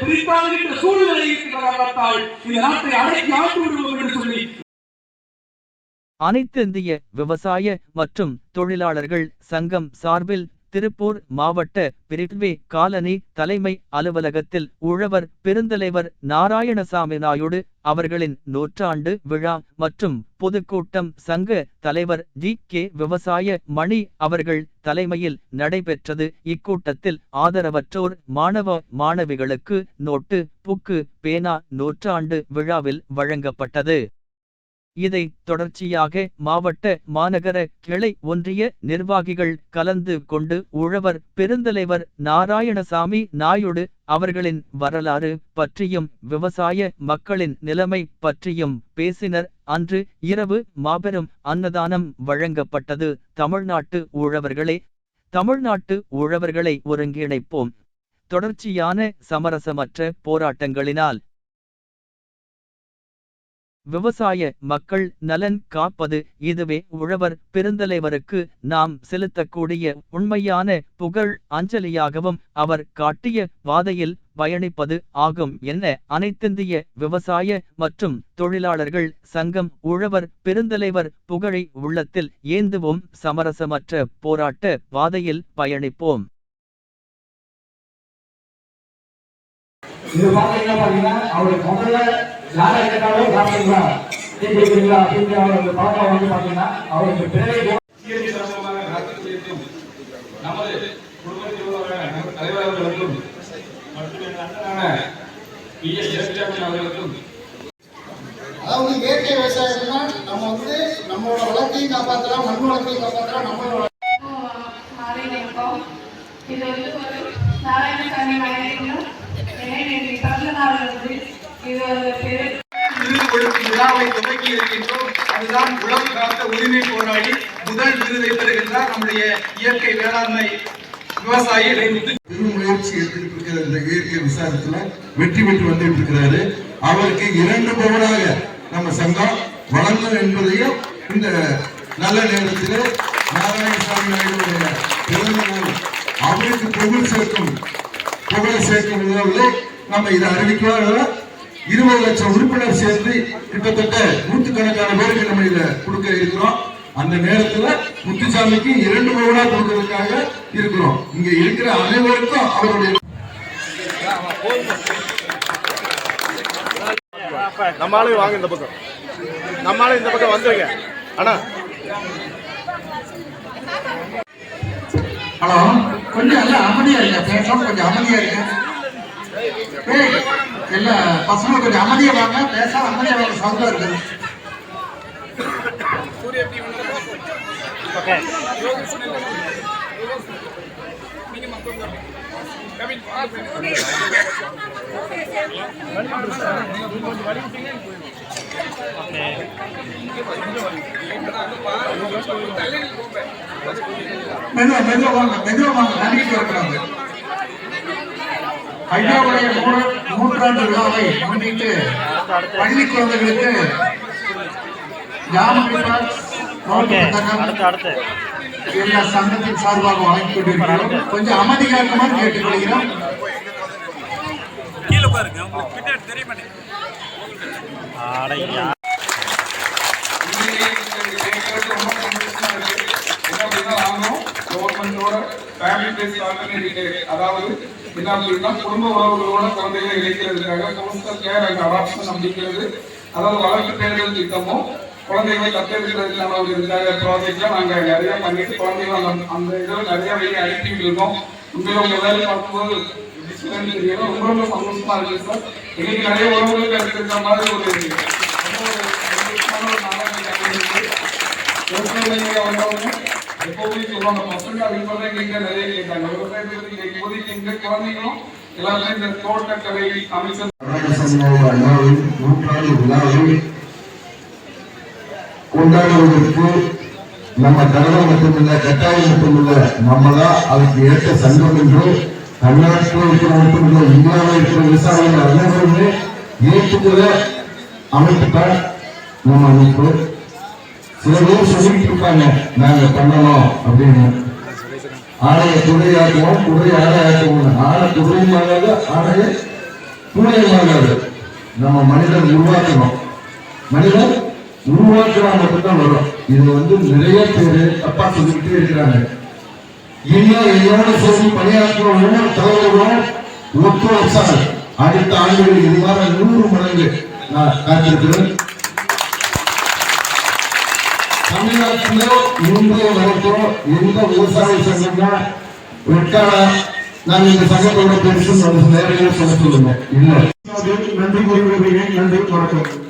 பிரித்தாளுகின்ற சூழ்நிலை இருக்கிற காரணத்தால் இந்த நாட்டை அடக்கி ஆட்டு விடுவோம் என்று சொல்லி. அனைத்து இந்திய விவசாய மற்றும் தொழிலாளர்கள் சங்கம் சார்பில் திருப்பூர் மாவட்ட பிரிட்வே காலனி தலைமை அலுவலகத்தில் உழவர் பெருந்தலைவர் நாராயணசாமி நாயுடு அவர்களின் நூற்றாண்டு விழா மற்றும் பொதுக்கூட்டம் சங்க தலைவர் ஜி கே விவசாய மணி அவர்கள் தலைமையில் நடைபெற்றது. இக்கூட்டத்தில் ஆதரவற்றோர் மாணவ மாணவிகளுக்கு நோட்டு புக்கு பேனா நூற்றாண்டு விழாவில் வழங்கப்பட்டது. இதை தொடர்ச்சியாக மாவட்ட மாநகர கிளை ஒன்றிய நிர்வாகிகள் கலந்து கொண்டு உழவர் பெருந்தலைவர் நாராயணசாமி நாயுடு அவர்களின் வரலாறு பற்றியும் விவசாய மக்களின் நிலைமை பற்றியும் பேசினர். அன்று இரவு மாபெரும் அன்னதானம் வழங்கப்பட்டது. தமிழ்நாட்டு உழவர்களே தமிழ்நாட்டு உழவர்களை ஒருங்கிணைப்போம். தொடர்ச்சியான சமரசமற்ற போராட்டங்களினால் விவசாய மக்கள் நலன் காப்பது இதுவே உழவர் பெருந்தலைவருக்கு நாம் செலுத்தக்கூடிய உண்மையான புகழ் அஞ்சலியாகவும் அவர் காட்டிய வாதையில் பயணிப்பது ஆகும் என்ன அனைத்திந்திய விவசாய மற்றும் தொழிலாளர்கள் சங்கம் உழவர் பெருந்தலைவர் புகழை உள்ளத்தில் ஏந்துவோம் சமரசமற்ற போராட்ட வாதையில் பயணிப்போம். இது பாத்தீங்கன்னா பாத்தீங்கன்னா முதல்ல யாரை கேட்டாலும் சாப்பிடுங்களா டீ குடிக்கிறீங்களா அப்படின்னு அவருக்கு வந்து அவருக்கு பிறகு நமது குடும்பத்தில் தலைவர் அவர்களுக்கும் மற்றும் என் அண்ணனான பி எஸ் ஜெயலலிதா அவர்களுக்கும் அதாவது இயற்கை விவசாயம்னா நம்ம வந்து நம்மளோட வளத்தையும் காப்பாற்றலாம் மண் வளத்தையும் காப்பாற்றலாம் நம்மளோட இது வந்து ஒரு நாராயணசாமி எனக்கு பிறந்த நாள் வந்து இது ஒரு பெரு விருது கொடுக்கும் விழாவை துவக்கி இருக்கின்றோம். அதுதான் உலகம் காத்த உரிமை போராடி முதல் விருதை பெறுகின்றார் நம்முடைய இயற்கை வேளாண்மை விவசாயி பெரும் முயற்சி எடுத்துட்டு இருக்கிற இந்த இயற்கை விசாரத்துல வெற்றி பெற்று வந்துட்டு இருக்கிறாரு. அவருக்கு இரண்டு பவனாக நம்ம சங்கம் வழங்கும் என்பதையும் இந்த நல்ல நேரத்தில் நாராயணசாமி நாயுடைய பிறந்த நாள் அவருக்கு புகழ் சேர்க்கும் புகழை சேர்க்கும் விதத்தில் நம்ம இதை அறிவிக்கலாம் இருபது லட்சம் உறுப்பினர் சேர்ந்து கிட்டத்தட்ட நூற்றுக்கணக்கான பேருக்கு நம்ம இதை கொடுக்க இருக்கிறோம். அந்த நேரத்துல முத்துசாமிக்கு இரண்டு பவனா கொடுக்கறதுக்காக இருக்கிறோம். இங்க இருக்கிற அனைவருக்கும் அவருடைய நம்ம ஆளு வாங்க இந்த பக்கம். நம்ம ஆளு இந்த பக்கம் வந்துருங்க. அண்ணா. ஹலோ கொஞ்சம் அமைதியா இருங்க பேசாம கொஞ்சம் அமைதியா இருங்க. ஏய், எல்லா பசங்க கொஞ்சம் அமைதியா வாங்க. பேசாம அமைதியா வாங்க. சவுண்டா இருக்குது மெதுவா மெதுவா வாங்க. மெதுவா வாங்க. நம்பிக்கை இருக்கிறாங்க ஐயாவுடைய நூறு- நூற்றாண்டு விழாவை முன்னிட்டு பள்ளி குழந்தைகளுக்கு எல்லா சங்கத்தின் சார்பாக வழங்கிக் கொண்டிருக்கிறோம். கொஞ்சம் அமைதியா இருக்குமாறு கேட்டுக்கொள்கிறோம். அதாவது என்ன அப்படின்னா குடும்ப உறவுகளோட குழந்தைகளை இணைக்கிறதுக்காக கவுன்சிலர் கேர் அண்ட் அடாப்ஷன் அப்படிங்கிறது அதாவது வளர்ப்பு தேர்தல் திட்டமும் குழந்தைகளை தத்தெடுக்கிறதுக்கான ஒரு இதுக்காக ப்ராஜெக்ட்லாம் நாங்கள் நிறைய பண்ணிட்டு குழந்தைகள் அந்த அந்த இதில் நிறைய வெளியே அனுப்பிட்டு இருக்கோம் உண்மையில உங்க வேலை பார்க்கும்போது ரொம்ப ரொம்ப சந்தோஷமா இருக்கு சார் இன்னைக்கு நிறைய உறவுகளுக்கு இருக்கிற மாதிரி ஒரு ரொம்ப ஒரு சந்தோஷமான ஒரு நாளாக இன்னைக்கு அமைஞ்சிருக்கு. வந்தவங்க எப்பவுமே சொல்லுவாங்க பசங்க அது இப்பதான் நிறைய கேட்டாங்க. விவசாயத்துக்கு பத்தி இப்போதைக்கு எங்க குழந்தைங்களும் எல்லாருமே இந்த தோட்டக்கலை அமைச்சர் நூற்றாண்டு விழாவை கொண்டாடுவதற்கு நம்ம கடமை மட்டுமில்ல கட்டாயம் மட்டுமில்ல நம்மளா அதுக்கு ஏற்ற சங்கம் என்று தமிழ்நாட்டில் இருக்கிற மட்டுமில்ல இந்தியாவில் இருக்கிற விவசாயிகள் அனைவருமே ஏற்றுக்கிற அமைப்பு தான் நம்ம அமைப்பு. சில பேர் சொல்லிட்டு இருப்பாங்க நாங்க பண்ணணும் அப்படின்னு. ஆடையை குதிரையாக்குவோம் குதிரை ஆடையாக்குவோம் ஆடை குதிரையுமாகாது ஆடையை ஆகாது நம்ம மனிதன் உருவாக்கணும். மனிதன் உருவாக்கினா மட்டும்தான் வரும். இது வந்து நிறைய பேர் தப்பா சொல்லிக்கிட்டே இருக்கிறாங்க. இன்னும் என்னோட சொல்லி பணியாற்றுற ஒவ்வொரு தலைவர்களும் ஒத்துழைச்சால் அடுத்த ஆண்டுகள் இது மாதிரி நூறு மடங்கு நான் காத்திருக்கிறேன். தமிழ்நாட்டில் இன்றைய வரைக்கும் எந்த விவசாய சங்கம்னா வெட்டாடா நாங்க இந்த சங்கத்தோட பெருசு நேரடியாக சொல்ல சொல்லுங்க இல்ல நன்றி கூறி விரும்புகிறேன் நன்றி வணக்கம்